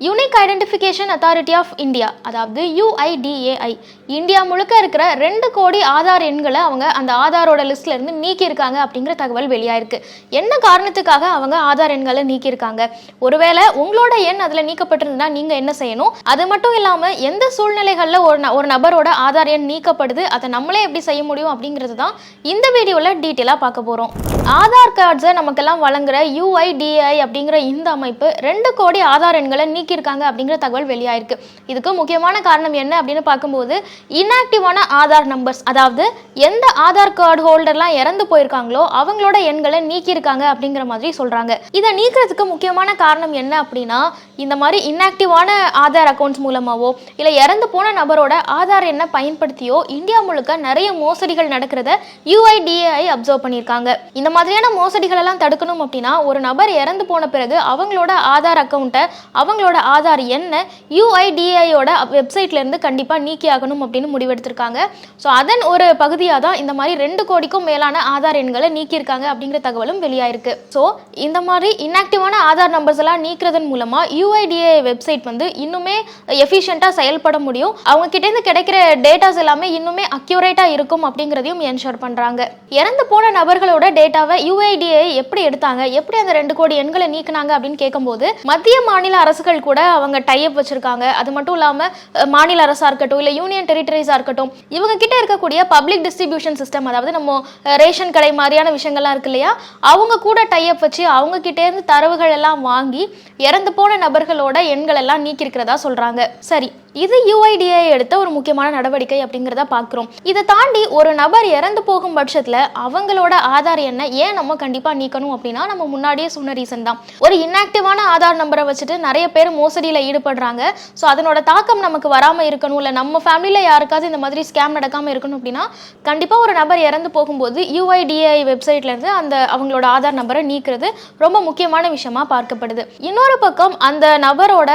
Unique identification authority of India அதாவது UIDAI India முழுக்க இருக்கிற ரெண்டு கோடி ஆதார் எண்களை அவங்க அந்த ஆதாரோட லிஸ்ட்லேருந்து நீக்கியிருக்காங்க அப்படிங்கிற தகவல் வெளியாயிருக்கு. என்ன காரணத்துக்காக அவங்க ஆதார் எண்களை நீக்கியிருக்காங்க? ஒருவேளை உங்களோட எண் அதில் நீக்கப்பட்டிருந்தா நீங்கள் என்ன செய்யணும்? அது மட்டும் இல்லாமல் எந்த சூழ்நிலைகளில் ஒரு ந- ஒரு நபரோட ஆதார் எண் நீக்கப்படுது? அதை நம்மளே எப்படி செய்ய முடியும் அப்படிங்கிறது தான் இந்த வீடியோவில் டீட்டெயிலாக பார்க்க போகிறோம் ஆதார் கார்ட்ஸை நமக்கெல்லாம் வழங்குற யுஐடிஐ அப்படிங்கிற இந்த அமைப்பு ரெண்டு கோடி ஆதார் எண்களை நீக்கியிருக்காங்க அப்படிங்கிற தகவல் வெளியாயிருக்கு. இதுக்கு முக்கியமான காரணம் என்ன அப்படின்னு பார்க்கும்போது இன்ஆக்டிவான ஆதார் நம்பர்ஸ் அதாவது எந்த ஆதார் கார்டு ஹோல்டர்லாம் இறந்து போயிருக்காங்களோ அவங்களோட எண்களை நீக்கியிருக்காங்க அப்படிங்கிற மாதிரி சொல்கிறாங்க இதை நீக்கிறதுக்கு முக்கியமான காரணம் என்ன அப்படின்னா இந்த மாதிரி இன்ஆக்டிவான ஆதார் அக்கௌண்ட்ஸ் மூலமாவோ இல்லை இறந்து போன நபரோட ஆதார் எண்ணை பயன்படுத்தியோ இந்தியா முழுக்க நிறைய மோசடிகள் நடக்கிறத யூஐடிஏஐ அப்சர்வ் பண்ணியிருக்காங்க. இந்த மாதிரி மாதிரியான மோசடிகள் எல்லாம் தடுக்கணும் அப்படின்னா ஒரு நபர் இறந்து போன பிறகு அவங்களோட ஆதார் அக்கௌண்ட்டை அவங்களோட ஆதார் எண்ணை யூஐடிஐயோட வெப்சைட்லேருந்து கண்டிப்பாக நீக்கி ஆகணும் அப்படின்னு முடிவெடுத்திருக்காங்க. ஸோ அதன் ஒரு பகுதியாக தான் இந்த மாதிரி ரெண்டு கோடிக்கும் மேலான ஆதார் எண்களை நீக்கியிருக்காங்க அப்படிங்கிற தகவலும் வெளியாயிருக்கு. ஸோ இந்த மாதிரி இன்ஆக்டிவான ஆதார் நம்பர்ஸ் எல்லாம் நீக்கிறதன் மூலமாக யூஐடிஏ வெப்சைட் வந்து இன்னுமே எஃபிஷியண்ட்டாக செயல்பட முடியும். அவங்க கிட்டேருந்து கிடைக்கிற டேட்டாஸ் எல்லாமே இன்னுமே அக்யூரேட்டாக இருக்கும் அப்படிங்கிறதையும் என்ஷோர் பண்ணுறாங்க இறந்து போன நபர்களோட டேட்டாவை யுஐடிஏ எப்படி எடுத்தாங்க? எப்படி அந்த ரெண்டு கோடி எண்களை நீக்கினாங்க அப்படின்னு கேட்கும்போது மத்திய மாநில அரசுகள் கூட அவங்க டைப் வச்சிருக்காங்க. அது மட்டும் இல்லாமல் மாநில அரசாக இருக்கட்டும் இல்லை யூனியன் டெரிட்டரிஸாக இருக்கட்டும் இவங்க கிட்ட இருக்கக்கூடிய பப்ளிக் டிஸ்ட்ரிபியூஷன் சிஸ்டம் அதாவது நம்ம ரேஷன் கடை மாதிரியான விஷயங்கள்லாம் இருக்கு இல்லையா? அவங்க கூட டைப் வச்சு அவங்க கிட்டே இருந்து தரவுகள் எல்லாம் வாங்கி இறந்து போன நபர்களோட எண்கள் எல்லாம் நீக்கியிருக்கிறதா சொல்றாங்க. சரி இது யுஐடிஐ எடுத்த ஒரு முக்கியமான நடவடிக்கை அப்படிங்கிறத பார்க்குறோம் இதை தாண்டி ஒரு நபர் இறந்து போகும் பட்சத்தில் அவங்களோட ஆதார் எண்ணை ஏன் நம்ம கண்டிப்பாக நீக்கணும் அப்படின்னா நம்ம முன்னாடியே சொன்ன ரீசன் தான். ஒரு இன்ஆக்டிவான ஆதார் நம்பரை வச்சுட்டு நிறைய பேர் மோசடியில் ஈடுபடுறாங்க. ஸோ அதனோட தாக்கம் நமக்கு வராமல் இருக்கணும் இல்லை நம்ம ஃபேமிலியில் யாருக்காவது இந்த மாதிரி ஸ்கேம் நடக்காமல் இருக்கணும் அப்படின்னா கண்டிப்பாக ஒரு நபர் இறந்து போகும்போது யுஐடிஐ வெப்சைட்லேருந்து அந்த அவங்களோட ஆதார் நம்பரை நீக்கிறது ரொம்ப முக்கியமான விஷயமா பார்க்கப்படுது. இன்னொரு பக்கம் அந்த நபரோட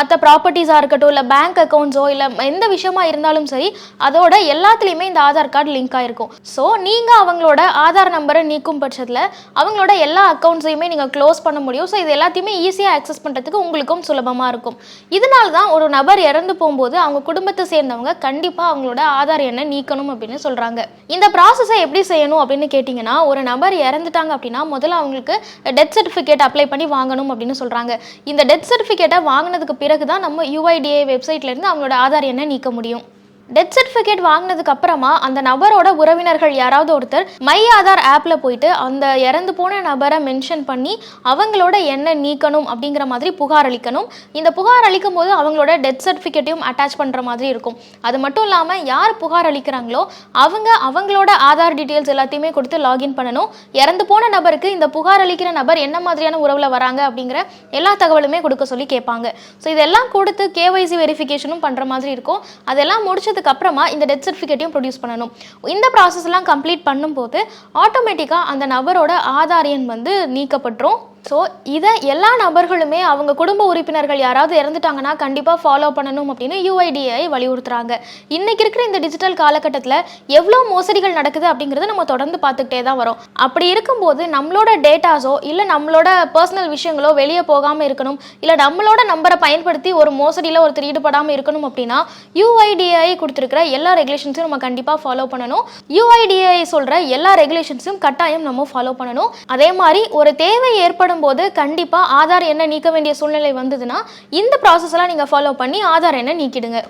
மற்ற ப்ராப்பர்ட்டிஸாக இருக்கட்டும் இல்லை பேங்க் அக்கௌண்ட்ஸோ இல்லை எந்த விஷயமா இருந்தாலும் சரி அதோட எல்லாத்துலேயுமே இந்த ஆதார் கார்டு லிங்க் ஆகிருக்கும் ஸோ நீங்கள் அவங்களோட ஆதார் நம்பரை நீக்கும் பட்சத்தில் அவங்களோட எல்லா அக்கௌண்ட்ஸையுமே நீங்கள் க்ளோஸ் பண்ண முடியும். ஸோ இது எல்லாத்தையுமே ஈஸியாக ஆக்சஸ் பண்ணுறதுக்கு உங்களுக்கும் சுலபமாக இருக்கும். இதனால தான் ஒரு நபர் இறந்து போகும்போது அவங்க குடும்பத்தை சேர்ந்தவங்க கண்டிப்பாக அவங்களோட ஆதார் எண்ணை நீக்கணும் அப்படின்னு சொல்கிறாங்க இந்த ப்ராசஸை எப்படி செய்யணும் அப்படின்னு கேட்டிங்கன்னா ஒரு நபர் இறந்துட்டாங்க அப்படின்னா முதல்ல அவங்களுக்கு டெத் சர்டிஃபிகேட் அப்ளை பண்ணி வாங்கணும் அப்படின்னு சொல்கிறாங்க இந்த டெத் சர்டிஃபிகேட்டை வாங்கினதுக்கு பிறகு தான் நம்ம யுஐடிஏ இருந்து அவங்களோட ஆதார் எண்ணை நீக்க முடியும். டெத் சர்டிஃபிகேட் வாங்கினதுக்கு அப்புறமா அந்த நபரோட உறவினர்கள் யாராவது ஒருத்தர் மை ஆதார் ஆப்பில் போயிட்டு அந்த இறந்து போன நபரை மென்ஷன் பண்ணி அவங்களோட என்ன நீக்கணும் அப்படிங்கிற மாதிரி புகார் அளிக்கணும். இந்த புகார் அளிக்கும் போது அவங்களோட டெத் சர்டிஃபிகேட்டையும் அட்டாச் பண்ணுற மாதிரி இருக்கும். அது மட்டும் இல்லாமல் யார் புகார் அளிக்கிறாங்களோ அவங்க அவங்களோட ஆதார் டீட்டெயில்ஸ் எல்லாத்தையுமே கொடுத்து லாகின் பண்ணணும். இறந்து போன நபருக்கு இந்த புகார் அளிக்கிற நபர் என்ன மாதிரியான உறவில் வராங்க அப்படிங்கிற எல்லா தகவலுமே கொடுக்க சொல்லி கேட்பாங்க. ஸோ இதெல்லாம் கொடுத்து கேஒய்சி வெரிஃபிகேஷனும் பண்ணுற மாதிரி இருக்கும். அதெல்லாம் முடிச்சதுக்கு அப்புறமா இந்த டெத் சர்டிஃபிகேட்டையும் ப்ரொடியூஸ் பண்ணணும். இந்த ப்ராசஸ் எல்லாம் கம்ப்ளீட் பண்ணும்போது ஆட்டோமேட்டிக்காக அந்த நபரோட ஆதார் எண் வந்து நீக்கப்பட்டுரும். ஸோ இதை எல்லா நபர்களுமே அவங்க குடும்ப உறுப்பினர்கள் யாராவது இறந்துட்டாங்கன்னா கண்டிப்பாக ஃபாலோ பண்ணணும் அப்படின்னு யூஐடிஐ வலியுறுத்துறாங்க. இன்னைக்கு இருக்கிற இந்த டிஜிட்டல் காலகட்டத்தில் எவ்வளோ மோசடிகள் நடக்குது அப்படிங்கிறத நம்ம தொடர்ந்து பார்த்துக்கிட்டே தான் வரோம். அப்படி இருக்கும்போது நம்மளோட டேட்டாஸோ இல்லை நம்மளோட பர்சனல் விஷயங்களோ வெளியே போகாமல் இருக்கணும் இல்லை நம்மளோட நம்பரை பயன்படுத்தி ஒரு மோசடியில் ஒருத்தர் ஈடுபடாமல் இருக்கணும் அப்படின்னா யூஐடிஐ கொடுத்துருக்கிற எல்லா ரெகுலேஷன்ஸையும் நம்ம கண்டிப்பாக ஃபாலோ பண்ணணும். யூஐடிஐ சொல்கிற எல்லா ரெகுலேஷன்ஸையும் கட்டாயம் நம்ம ஃபாலோ பண்ணணும். அதே மாதிரி ஒரு தேவை ஏற்படும் போது கண்டிப்பாக ஆதார் எண்ணை நீக்க வேண்டிய சூழ்நிலை வந்ததுன்னா இந்த ப்ராசஸ்லாம் நீங்கள் ஃபாலோ பண்ணி ஆதார் எண்ணை நீக்கிடுங்க.